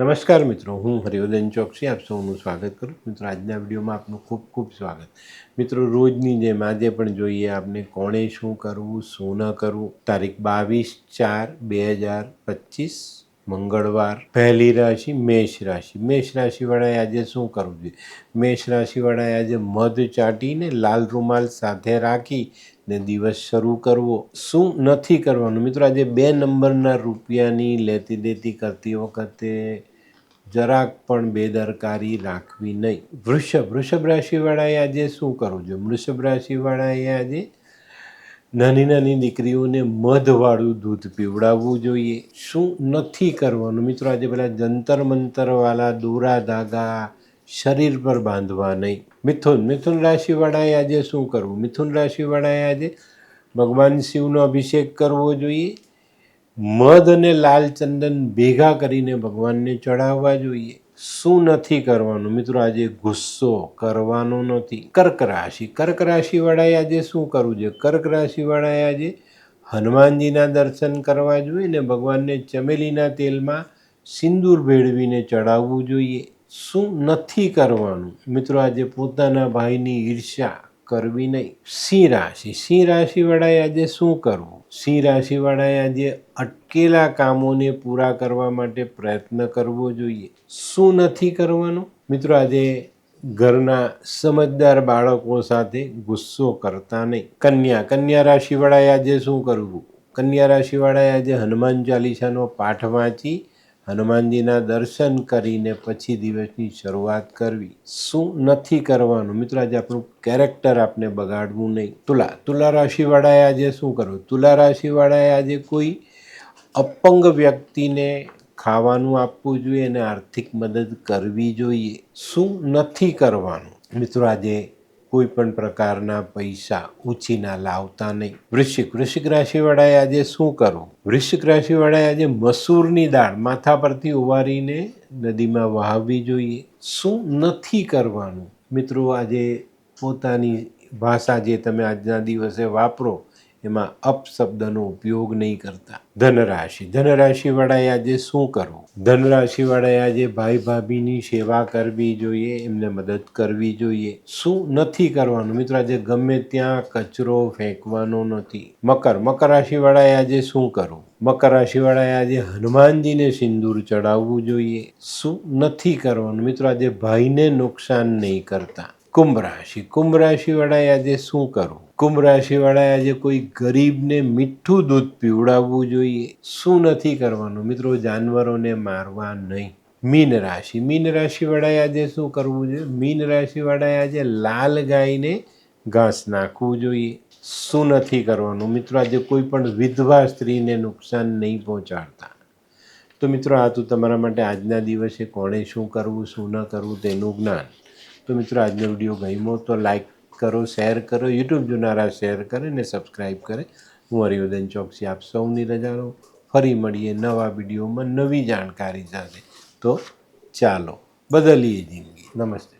નમસ્કાર મિત્રો, હું હરિવર્ધન ચોકસી, આપ સૌનું સ્વાગત કરું. મિત્રો, આજના વિડીયોમાં આપનું ખૂબ ખૂબ સ્વાગત. મિત્રો, રોજની જેમ આજે પણ જોઈએ આપને કોણે શું કરવું, શું ન કરવું. તારીખ બાવીસ ચાર બે હજાર પચીસ, મંગળવાર. પહેલી રાશિ મેષ રાશિ. મેષ રાશિવાળાએ આજે શું કરવું જોઈએ? મેષ રાશિવાળાએ આજે મધ ચાટીને લાલ રૂમાલ સાથે રાખી ને દિવસ શરૂ કરવો. શું નથી કરવાનું? મિત્રો, આજે બે નંબરના રૂપિયાની લેતી દેતી કરતી વખતે જરાક પણ બેદરકારી રાખવી નહીં. વૃષભ વૃષભ રાશિવાળાએ આજે શું કરવું જોઈએ? વૃષભ રાશિવાળાએ આજે નાની નાની દીકરીઓને મધવાળું દૂધ પીવડાવવું જોઈએ. શું નથી કરવાનું? મિત્રો, આજે પેલા જંતર મંતરવાળા દોરા ધાગા શરીર પર બાંધવા નહીં. મિથુન મિથુન રાશિવાળાએ આજે શું કરવું? મિથુન રાશિવાળાએ આજે ભગવાન શિવનો અભિષેક કરવો જોઈએ. મધ અને લાલ ચંદન ભેગા કરીને ભગવાનને ચડાવવા જોઈએ. શું નથી કરવાનું? મિત્રો, આજે ગુસ્સો કરવાનો નથી. કર્ક રાશિ. કર્ક રાશિવાળાએ આજે શું કરવું જોઈએ? કર્ક રાશિવાળાએ આજે હનુમાનજીના દર્શન કરવા જોઈએ ને ભગવાનને ચમેલીના તેલમાં સિંદૂર ભેળવીને ચડાવવું જોઈએ. શું નથી કરવાનું? મિત્રો, આજે પોતાના ભાઈની ઈર્ષ્યા કરવી નહીં. સિંહ રાશિ. સિંહ રાશિવાળાએ આજે શું કરવું? સિંહ રાશિવાળાએ આજે અટકેલા કામોને પૂરા કરવા માટે પ્રયત્ન કરવો જોઈએ. શું નથી કરવાનું? મિત્રો, આજે ઘરના સમજદાર બાળકો સાથે ગુસ્સો કરતા નહીં. કન્યા. કન્યા રાશિવાળાએ આજે શું કરવું? કન્યા રાશિવાળાએ આજે હનુમાન ચાલીસાનો પાઠ વાંચી હનુમાનજીના દર્શન કરીને પછી દિવસની શરૂઆત કરવી. શું નથી કરવાનું? મિત્રો, આજે આપણું કેરેક્ટર આપને બગાડવું નહીં. તુલા તુલા રાશિવાળાએ આજે શું કરવું તુલા રાશિવાળાએ આજે કોઈ અપંગ વ્યક્તિને ખાવાનું આપવું જોઈએ અને આર્થિક મદદ કરવી જોઈએ. શું નથી કરવાનું? મિત્રો, આજે કોઈ પણ પ્રકારના પૈસા ઉછીના લાવતા નહીં. વૃશ્ચિક વૃશ્ચિક રાશિવાળાએ આજે શું કરવું? વૃશ્ચિક રાશિવાળાએ આજે મસૂરની દાળ માથા પરથી ઉવારીને નદીમાં વહાવવી જોઈએ. શું નથી કરવાનું? મિત્રો, આજે પોતાની ભાષા જે તમે આજના દિવસે વાપરો એમાં અપશબ્દનો ઉપયોગ નહીં કરતા. ધનરાશિ. ધનરાશિવાળાએ આજે શું કરવું? ધનરાશિવાળાએ આજે ભાઈ ભાભીની સેવા કરવી જોઈએ, એમને મદદ કરવી જોઈએ. શું નથી કરવાનું? મિત્રો, આજે ગમે ત્યાં કચરો ફેંકવાનો નથી. મકર. મકર રાશિવાળાએ આજે શું કરવું? મકર રાશિવાળાએ આજે હનુમાનજીને સિંદૂર ચડાવવું જોઈએ. શું નથી કરવાનું? મિત્રો, આજે ભાઈને નુકસાન નહીં કરતા. કુંભ રાશિ કુંભ રાશિવાળાએ આજે શું કરવું? કુંભ રાશિવાળાએ આજે કોઈ ગરીબને મીઠું દૂધ પીવડાવવું જોઈએ. શું નથી કરવાનું? મિત્રો, જાનવરોને મારવા નહીં. મીન રાશિ. મીન રાશિવાળાએ આજે શું કરવું જોઈએ? મીન રાશિવાળાએ આજે લાલ ગાયને ઘાસ નાખવું જોઈએ. શું નથી કરવાનું? મિત્રો, આજે કોઈ પણ વિધવા સ્ત્રીને નુકસાન નહીં પહોંચાડતા. તો મિત્રો, આ તો તમારા માટે આજના દિવસે કોણે શું કરવું, શું ન કરવું તેનું જ્ઞાન. તો મિત્રો, આજનો વીડિયો ગમ્યો તો લાઈક કરો શેર કરો યુટ્યુબ જોનારા શેર કરે ને સબસ્ક્રાઈબ કરે. હું હરિવર્ધન ચોકસી, આપ સૌની રજા લો ફરી મળીએ નવા વિડીયોમાં નવી જાણકારી સાથે. તો ચાલો, બદલીએ જિંદગી. નમસ્તે.